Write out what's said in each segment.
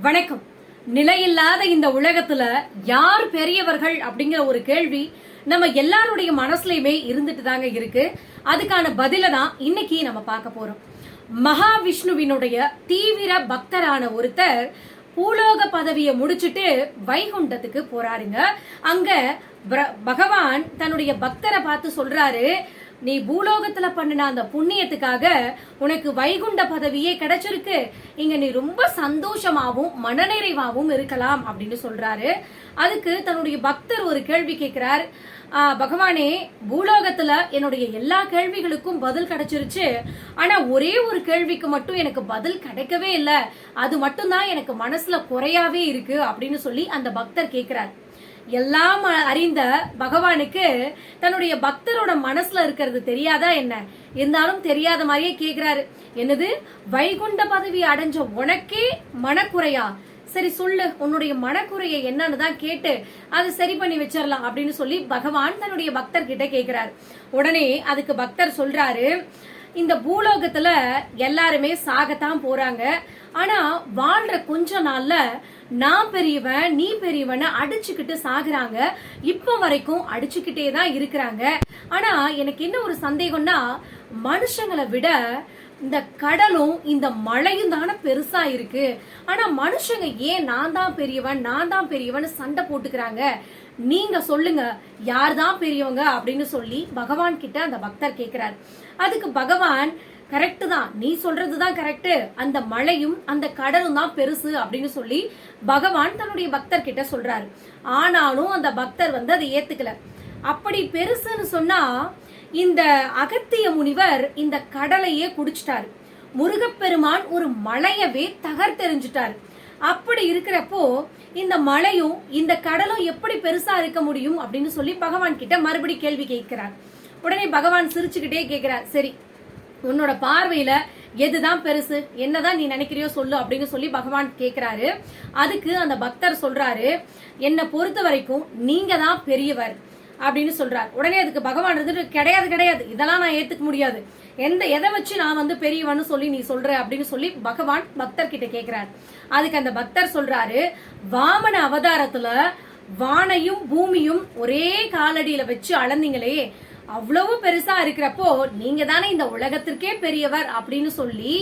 வணக்கம். நிலையில்லாத இந்த உலகத்துல யார் பெரியவர்கள் அப்படிங்கிற ஒரு கேள்வி நம்ம எல்லாருடைய மனசுலயுமே இருந்துட்டு தாங்க இருக்கு. அதுக்கான பதில தான் இன்னைக்கு நம்ம பார்க்க போறோம். மகாவிஷ்ணுவினுடைய தீவிர பக்தரான ஒருத்தர் பூலோக பதவியை முடிச்சிட்டு வைகுண்டத்துக்கு போறாருங்க. அங்க பிர- பகவான் தன்னுடைய பக்தரை பார்த்து சொல்றாரு நீ பூலோகத்துல பண்ணின அந்த புண்ணியத்துக்காக உனக்கு வைகுண்ட பதவியே கிடைச்சிருக்கு. இங்க நீ ரொம்ப சந்தோஷமாவும் மனநிறைவாகவும் இருக்கலாம் அப்படின்னு சொல்றாரு. அதுக்கு தன்னுடைய பக்தர் ஒரு கேள்வி கேட்கிறார். பகவானே பூலோகத்துல என்னுடைய எல்லா கேள்விகளுக்கும் பதில் கிடைச்சிருச்சு. ஆனா ஒரே ஒரு கேள்விக்கு மட்டும் எனக்கு பதில் கிடைக்கவே இல்லை. அது மட்டும்தான் எனக்கு மனசுல குறையாவே இருக்கு. அப்படின்னு சொல்லி அந்த பக்தர் கேட்கிறார். எல்லாம் அறிந்த பகவானுக்கு தன்னுடைய பக்தரோட மனசுல இருக்கிறது தெரியாதா என்ன? இருந்தாலும் தெரியாத மாதிரியே கேக்குறாரு. என்னது? வைகுண்ட பதவி அடைஞ்ச உனக்கே மனக்குறையா? சரி சொல்லு உன்னுடைய மனக்குறையை என்னன்னு தான் கேட்டு அதை சரி பண்ணி வச்சிடலாம் அப்படின்னு சொல்லி பகவான் தன்னுடைய பக்தர் கிட்ட கேக்குறாரு. உடனே அதுக்கு பக்தர் சொல்றாரு இந்த பூலோகத்துல எல்லாருமே சாகத்தான் போறாங்க. ஆனா வாழ்ற கொஞ்ச நாள்ல நான் பெரியவன் நீ பெரியவன் அடிச்சுக்கிட்டு சாகுறாங்க. இப்ப வரைக்கும் அடிச்சுக்கிட்டே தான் இருக்கிறாங்க. ஆனா எனக்கு என்ன ஒரு சந்தேகம்னா மனுஷங்களை விட இந்த கடலும் இந்த மழையும் தானே பெருசா இருக்கு. ஆனா மனுஷங்க ஏன் நான் தான் பெரியவன் நான் தான் பெரியவன் சண்டை போட்டுக்கிறாங்க? நீங்க சொல்லுங்க யார் தான் பெரியவங்க அப்படின்னு சொல்லி பகவான் கிட்ட அந்த பக்தர் கேக்குறார். அதுக்கு பகவான் கரெக்டு தான். நீ சொல்றது தான் கரெக்டு அந்த மழையும் அந்த கடலும் தான் பெருசு அப்படின்னு சொல்லி பகவான் தன்னுடைய பக்தர் கிட்ட சொல்றாரு. ஆனாலும் அந்த பக்தர் வந்து அதை ஏத்துக்கல. அப்படி பெருசுன்னு சொன்னா இந்த அகத்திய முனிவர் இந்த கடலையே குடிச்சிட்டாரு. முருகப்பெருமான் ஒரு மலையவே தகர்த்தெறிஞ்சிட்டாரு. அப்படி இருக்கிறப்போ இந்த மலையும் இந்த கடலும் எப்படி பெருசா இருக்க முடியும் அப்படின்னு சொல்லி பகவான் கிட்ட மறுபடி கேள்வி கேட்கிறார். உடனே பகவான் சிரிச்சுக்கிட்டே கேட்கிறார். சரி உன்னோட பார்வையில எதுதான் பெருசு? என்னதான் நீ நினைக்கிறியோ சொல்லு அப்படின்னு சொல்லி பகவான் கேக்குறாரு. அதுக்கு அந்த பக்தர் சொல்றாரு என்னை பொறுத்த வரைக்கும் நீங்க தான் பெரியவர் அப்படின்னு சொல்றாரு. உடனே அதுக்கு பகவான் இருந்துட்டு கிடையாது கிடையாது. இதெல்லாம் நான் ஏத்துக்க முடியாது. எந்த எதை வச்சு நான் வந்து பெரியவன்னு சொல்லி நீ சொல்ற? அப்படின்னு சொல்லி பகவான் பக்தர் கிட்ட கேக்குறார். அதுக்கு அந்த பக்தர் சொல்றாரு வாமன அவதாரத்துல வானையும் பூமியும் ஒரே காலடியில வச்சு அளந்தீங்களே அவ்வளவு பெருசா இருக்கிறப்போ நீங்க தானே இந்த உலகத்திற்கே பெரியவர் அப்படின்னு சொல்லி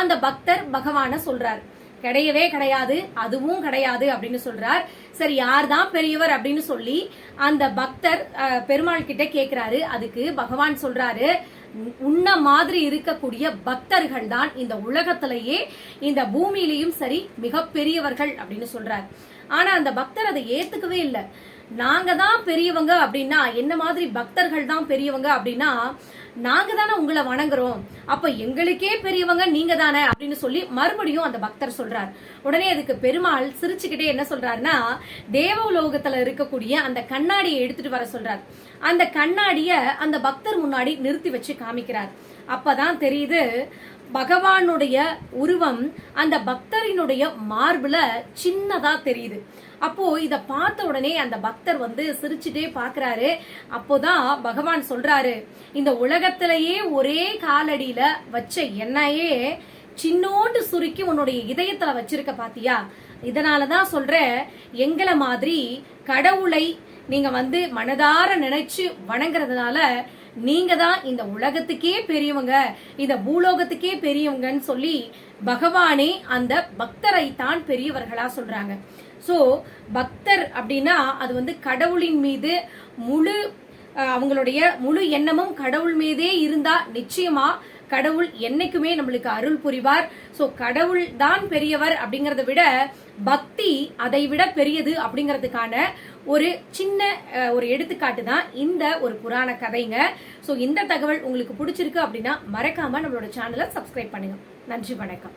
அந்த பக்தர் பகவான சொல்றார். கிடையவே கிடையாது அதுவும் கிடையாது அப்படின்னு சொல்றார். சரி யார் தான் பெரியவர் அப்படின்னு சொல்லி அந்த பக்தர் பெருமாள் கிட்ட கேக்குறாரு. அதுக்கு பகவான் சொல்றாரு உன்ன மாதிரி இருக்கக்கூடிய பக்தர்கள் தான் இந்த உலகத்திலேயே இந்த பூமியிலையும் சரி மிக பெரியவர்கள் அப்படின்னு சொல்றார். ஆனா அந்த பக்தர் அதை ஏத்துக்கவே இல்லை. நாங்க தான் பெரியவங்க அப்படின்னா என்ன மாதிரி பக்தர்கள் தான் பெரியவங்க அப்படின்னா நாங்க தானே உங்களை வணங்குறோம். அப்ப எங்களுக்கே பெரியவங்க நீங்க தானே அப்படின்னு சொல்லி மறுபடியும் அந்த பக்தர் சொல்றார். உடனே அதுக்கு பெருமாள் சிரிச்சுக்கிட்டே என்ன சொல்றாருன்னா தேவலோகத்துல இருக்கக்கூடிய அந்த கண்ணாடியை எடுத்துட்டு வர சொல்றார். அந்த கண்ணாடிய அந்த பக்தர் முன்னாடி நிறுத்தி வச்சு காமிக்கிறார். அப்பதான் தெரியுது பகவானுடைய உருவம் அந்த பக்தரினுடைய மார்பில் சின்னதாக தெரியுது. அப்போ இதை பார்த்த உடனே அந்த பக்தர் வந்து சிரிச்சுட்டே பாக்குறாரு அப்போதான் பகவான் சொல்றாரு இந்த உலகத்திலேயே ஒரே காலடியில வச்ச எண்ணெயே சின்னோண்டு சுருக்கி உன்னுடைய இதயத்துல வச்சிருக்க பாத்தியா? இதனாலதான் சொல்ற எங்களை மாதிரி கடவுளை நீங்க வந்து மனதார நினைச்சு வணங்குறதுனால நீங்க தான் இந்த உலகத்துக்கே பெரியவங்க இந்த பூலோகத்துக்கே பெரியவங்கன்னு சொல்லி பகவானே அந்த பக்தரை தான் பெரியவர்களா சொல்றாங்க. சோ பக்தர் அப்படின்னா அது வந்து கடவுளின் மீது முழு அவங்களுடைய முழு எண்ணமும் கடவுள் மீதே இருந்தா நிச்சயமா கடவுள் என்னைக்குமே நம்மளுக்கு அருள் புரிவார். சோ கடவுள் தான் பெரியவர் அப்படிங்கறத விட பக்தி அதை விட பெரியது அப்படிங்கிறதுக்கான ஒரு சின்ன ஒரு எடுத்துக்காட்டு தான் இந்த ஒரு புராண கதைங்க. ஸோ இந்த தகவல் உங்களுக்கு பிடிச்சிருக்கு அப்படின்னா மறக்காம நம்மளோட சேனலை சப்ஸ்கிரைப் பண்ணுங்க. நன்றி வணக்கம்.